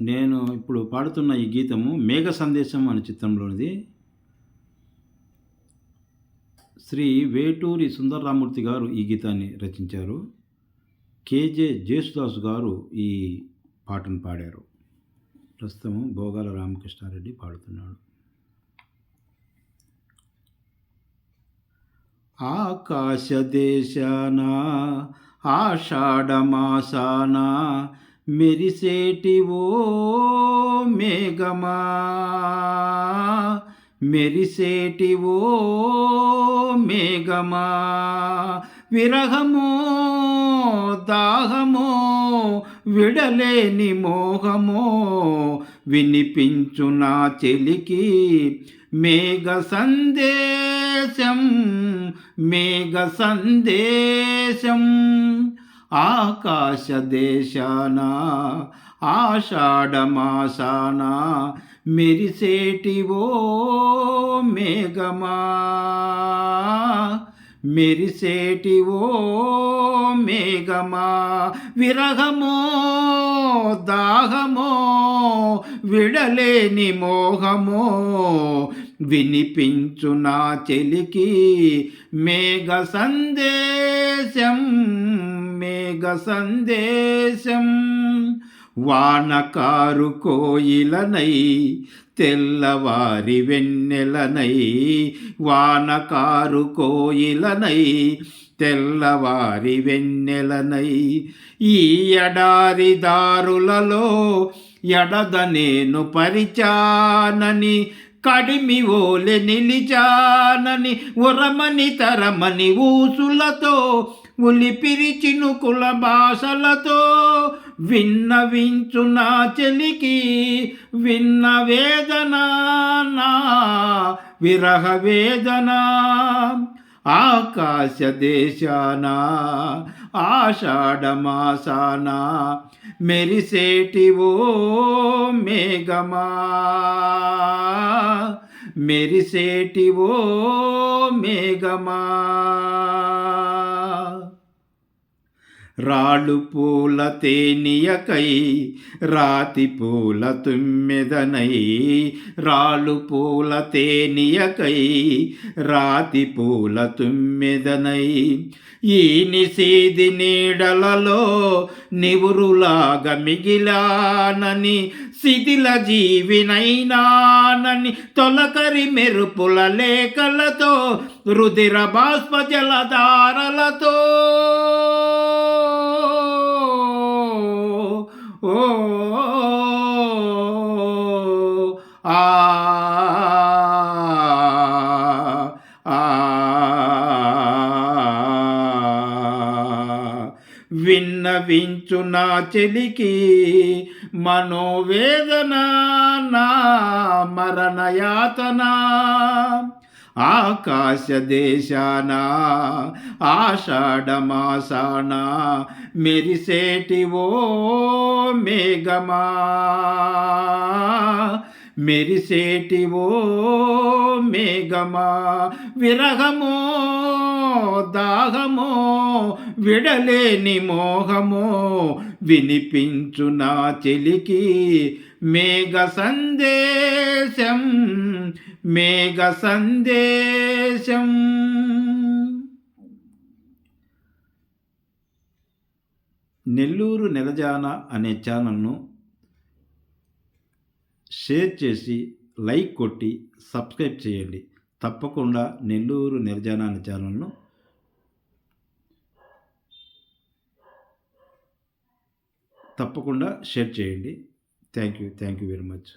నేను ఇప్పుడు పాడుతున్న ఈ గీతము మేఘ సందేశం అనే చిత్రంలోనిది. శ్రీ వేటూరి సుందరరామూర్తి గారు ఈ గీతాన్ని రచించారు. కేజే జేసుదాస్ గారు ఈ పాటను పాడారు. ప్రస్తుతం భోగాల రామకృష్ణారెడ్డి పాడుతున్నాడు. ఆకాశ దేశాన ఆషాఢమాసాన మెరిసేటివో ఓ మేఘమా మెరిసేటివో ఓ మేఘమా విరహమో దాహమో విడలేని మోహమో వినిపించు నా చెలికి మేఘ సందేశం మేఘ సందేశం. ఆకాశ దేశాన ఆషాఢమాసాన మెరిసేటివో మేఘమా. మెరిసేటివో మేఘమా. విరహమో దాహమో విడలేని మోహమో వినిపించు నా చెలికి మేఘ సందేశం మేఘ సందేశం. వానకారు కోయిలనై తెల్లవారి వెన్నెలనై వానకారు కోయిలనై తెల్లవారి వెన్నెలనై. ఈ ఎడారి దారులలో ఎడద నేను పరిచానని కడిమి ఓలె నిలిచానని ఉరమని తరమని ఊసులతో ఉలిపిరి చినుకుల భాషలతో విన్నవించు నా చెలికి విన్న వేదన విరహ వేదన. ఆకాశ దేశాన ఆషాఢమాసాన మెరిసేటివో మేఘమా మెరిసేటివో మేఘమా. రాళ్ళు పూల తేనియకై రాతి పూల తుమ్మెదనై రాళ్ళు పూల తేనియకై రాతి పూల తుమ్మెదనై. ఈ నిసీది నీడలలో నివురులాగ మిగిలానని శిథిల జీవినైనానని తొలకరి మెరుపుల లేఖలతో రుధిర బాష్ప జలధారలతో ఆ విన్నవించు నా చెలికి మనోవేదన నా మరణయాతన. ఆకాశ దేశాన ఆషాఢమాసాన మెరిసేటివో మేఘమా. మెరిసేటివో మేఘమా విరహమో దాహమో విడలేని మోహమో వినిపించు నా చెలికి మేఘ సందేశం మేఘ సందేశం. నెల్లూరు నెలజాన అనే ఛానల్ను షేర్ చేసి లైక్ కొట్టి సబ్స్క్రైబ్ చేయండి. తప్పకుండా నెల్లూరు నిర్జనాన్ని ఛానల్ను తప్పకుండా షేర్ చేయండి. Thank you. Thank you very much.